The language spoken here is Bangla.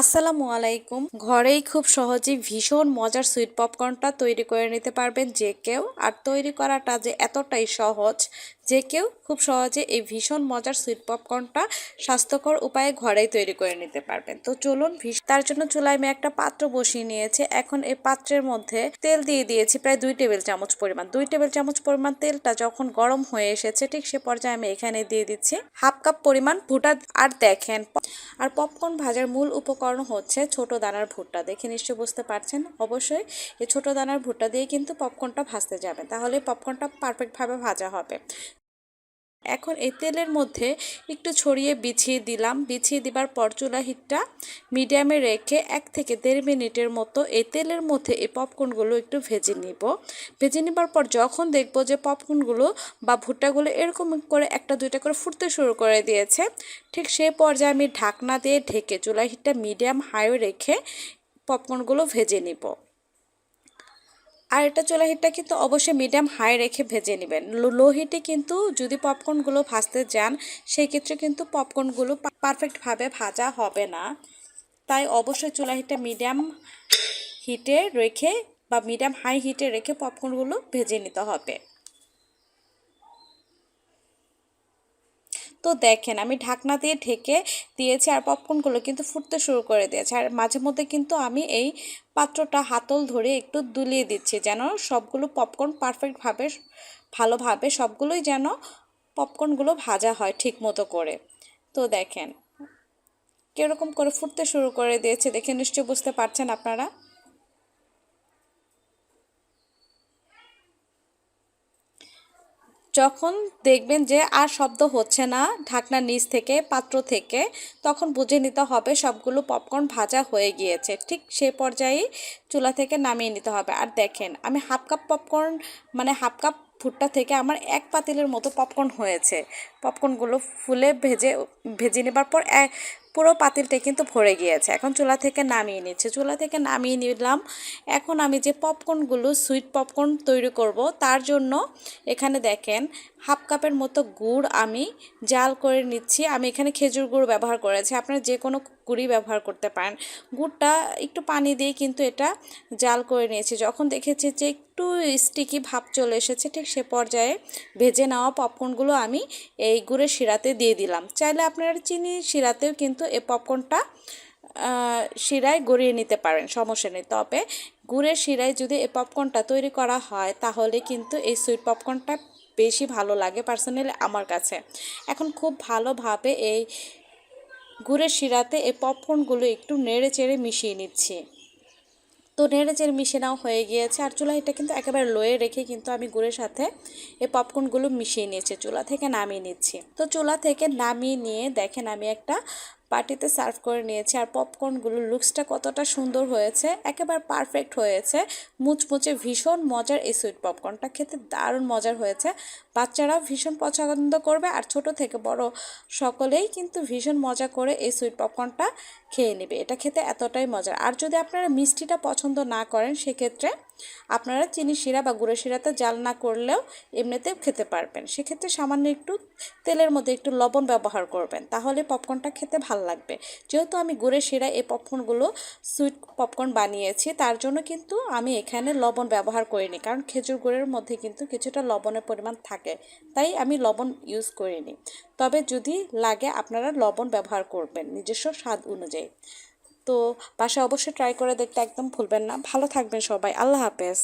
আসসালামু আলাইকুম। ঘরেই খুব সহজে ভীষণ মজার সুইট পপকর্নটা তৈরি করে নিতে পারবেন যে কেউ। আর তৈরি করাটা যে এতটাই সহজ যে কেউ খুব সহজে এই ভীষণ মজার সুইট পপকর্নটা স্বাস্থ্যকর উপায়ে ঘরেই তৈরি করে নিতে পারবেন। তো চলুন তার জন্য চুলায় আমি একটা পাত্র বসিয়ে নিয়েছি। এখন এই পাত্রের মধ্যে তেল দিয়ে দিয়েছি প্রায় দুই টেবিল চামচ পরিমাণ। দুই টেবিল চামচ পরিমাণ তেলটা যখন গরম হয়ে এসেছে, ঠিক সে পর্যায়ে আমি এখানে দিয়ে দিচ্ছি হাফ কাপ পরিমাণ ভুটা আর দেখেন আর পপকর্ন ভাজার মূল উপকরণ হচ্ছে ছোট দানার ভুট্টা। দেখে নিশ্চয়ই বুঝতে পারছেন? অবশ্যই এই ছোট দানার ভুট্টা দিয়ে কিন্তু পপকর্নটা ভাজতে যাবে তাহলে পপকর্নটা পারফেক্টভাবে ভাজা হবে। এখন এই তেলের মধ্যে একটু ছড়িয়ে বিছিয়ে দিলাম। বিছিয়ে দিবার পর চুলা হিটটা মিডিয়ামে রেখে এক থেকে দেড় মিনিটের মতো এই তেলের মধ্যে এই পপকর্নগুলো একটু ভেজে নিব। ভেজে নেবার পর যখন দেখব যে পপকর্নগুলো বা ভুট্টাগুলো এরকম করে একটা, দুইটা করে ফুটতে শুরু করে দিয়েছে, ঠিক সেই পর্যায়ে আমি ঢাকনা দিয়ে ঢেকে চুলা হিটটা মিডিয়াম হাই রেখে পপকর্নগুলো ভেজে নিব। আর এটা চুলা হিটটা কিন্তু অবশ্যই মিডিয়াম হাই রেখে ভেজে নেবেন। লো হিটে কিন্তু যদি পপকর্নগুলো ভাজতে যান, সেই ক্ষেত্রে কিন্তু পপকর্নগুলো পারফেক্টভাবে ভাজা হবে না। তাই অবশ্যই চুলা হিটটা মিডিয়াম হিটে রেখে বা মিডিয়াম হাই হিটে রেখে পপকর্নগুলো ভেজে নিতে হবে। তো দেখেন, আমি ঢাকনা দিয়ে ঢেকে দিয়েছি আর পপকর্নগুলো কিন্তু ফুটতে শুরু করে দিয়েছে। আর মাঝে মধ্যে কিন্তু আমি এই পাত্রটা হাতল ধরে একটু দুলিয়ে দিচ্ছি যেন সবগুলো পপকর্ন পারফেক্টভাবে ভালোভাবে সবগুলোই যেন পপকর্নগুলো ভাজা হয় ঠিক মতো করে। তো দেখেন, কীরকম করে ফুটতে শুরু করে দিয়েছে দেখে নিশ্চয়ই বুঝতে পারছেন আপনারা। যখন দেখবেন যে আর শব্দ হচ্ছে না ঢাকনার নিচ থেকে, পাত্র থেকে, তখন বুঝে নিতে হবে সবগুলো পপকর্ন ভাজা হয়ে গিয়েছে। ঠিক সেই পর্যায়েই চুলা থেকে নামিয়ে নিতে হবে। আর দেখেন, আমি হাফ কাপ পপকর্ন মানে হাফ কাপ ভুট্টা থেকে আমার এক পাতিলের মতো পপকর্ন হয়েছে। পপকর্নগুলো ফুলে ভেজে ভেজে নেবার পর পুরো পাতিলটা কিন্তু ভরে গিয়েছে। এখন চুলা থেকে নামিয়ে নিচ্ছে। চুলা থেকে নামিয়ে নিলাম। এখন আমি যে পপকর্নগুলো, সুইট পপকর্ন তৈরি করব, তার জন্য এখানে দেখেন হাফ কাপের মতো গুড় আমি জাল করে নিচ্ছি। আমি এখানে খেজুর গুড় ব্যবহার করেছি। আপনারা যে কোনো গুড়ি ব্যবহার করতে পারেন। গুড়টা একটু পানি দিয়ে কিন্তু এটা জাল করে নিয়েছি। যখন দেখেছি যে একটু স্টিকি ভাব চলে এসেছে, ঠিক সে পর্যায়ে ভেজে নেওয়া পপকর্নগুলো আমি এই গুড়ের শিরাতে দিয়ে দিলাম। চাইলে আপনারা চিনি শিরাতেও কিন্তু এই পপকর্নটা শিরায় গড়িয়ে নিতে পারেন, সমস্যা নেই। তবে গুড়ের শিরায় যদি এই পপকর্নটা তৈরি করা হয়, তাহলে কিন্তু এই সুইট পপকর্নটা বেশি ভালো লাগে পার্সোনালি আমার কাছে। এখন খুব ভালোভাবে এই গুড়ের শিরাতে এই পপকর্নগুলো একটু নেড়ে চেড়ে মিশিয়ে নিচ্ছি। তো নেড়ে চেড়ে মিশিয়ে নেওয়া হয়ে গিয়েছে, আর চুলা এটা কিন্তু একেবারে লোয়ে রেখে কিন্তু আমি গুড়ের সাথে এই পপকর্নগুলো মিশিয়ে নিয়েছি, চুলা থেকে নামিয়ে নিচ্ছি। তো চুলা থেকে নামিয়ে নিয়ে দেখেন আমি একটা পার্টিতে সার্ভ করে নিয়েছি আর পপকর্নগুলো লুকসটা কতটা সুন্দর হয়েছে, একেবারে পারফেক্ট হয়েছে। মুচমুচে ভীষণ মজার এই সুইট পপকর্নটা খেতে দারুণ মজার হয়েছে। বাচ্চারাও ভীষণ পছন্দ করবে আর ছোট থেকে বড় সকলেই কিন্তু ভীষণ মজা করে এই সুইট পপকর্নটা খেয়ে নেবে। এটা খেতে এতটাই মজার। আর যদি আপনারা মিষ্টিটা পছন্দ না করেন, সেক্ষেত্রে আপনারা চিনি শিরা বা গুঁড়ো শিরাতে জাল না করলেও এমনিতেও খেতে পারবেন। সেক্ষেত্রে সামান্য একটু তেলের মধ্যে একটু লবণ ব্যবহার করবেন, তাহলে পপকর্নটা খেতে ভালো লাগবে। যেহেতু আমি গুড়ের শিরা এই পপকর্নগুলো সুইট পপকর্ন বানিয়েছি, তার জন্য কিন্তু আমি এখানে লবণ ব্যবহার করিনি, কারণ খেজুর গুড়ের মধ্যে কিন্তু কিছুটা লবণের পরিমাণ থাকে, তাই আমি লবণ ইউজ করিনি। তবে যদি লাগে আপনারা লবণ ব্যবহার করবেন নিজস্ব স্বাদ অনুযায়ী। তো বাসায় অবশ্যই ট্রাই করে দেখতে একদম ভুলবেন না। ভালো থাকবেন সবাই। আল্লাহ হাফেজ।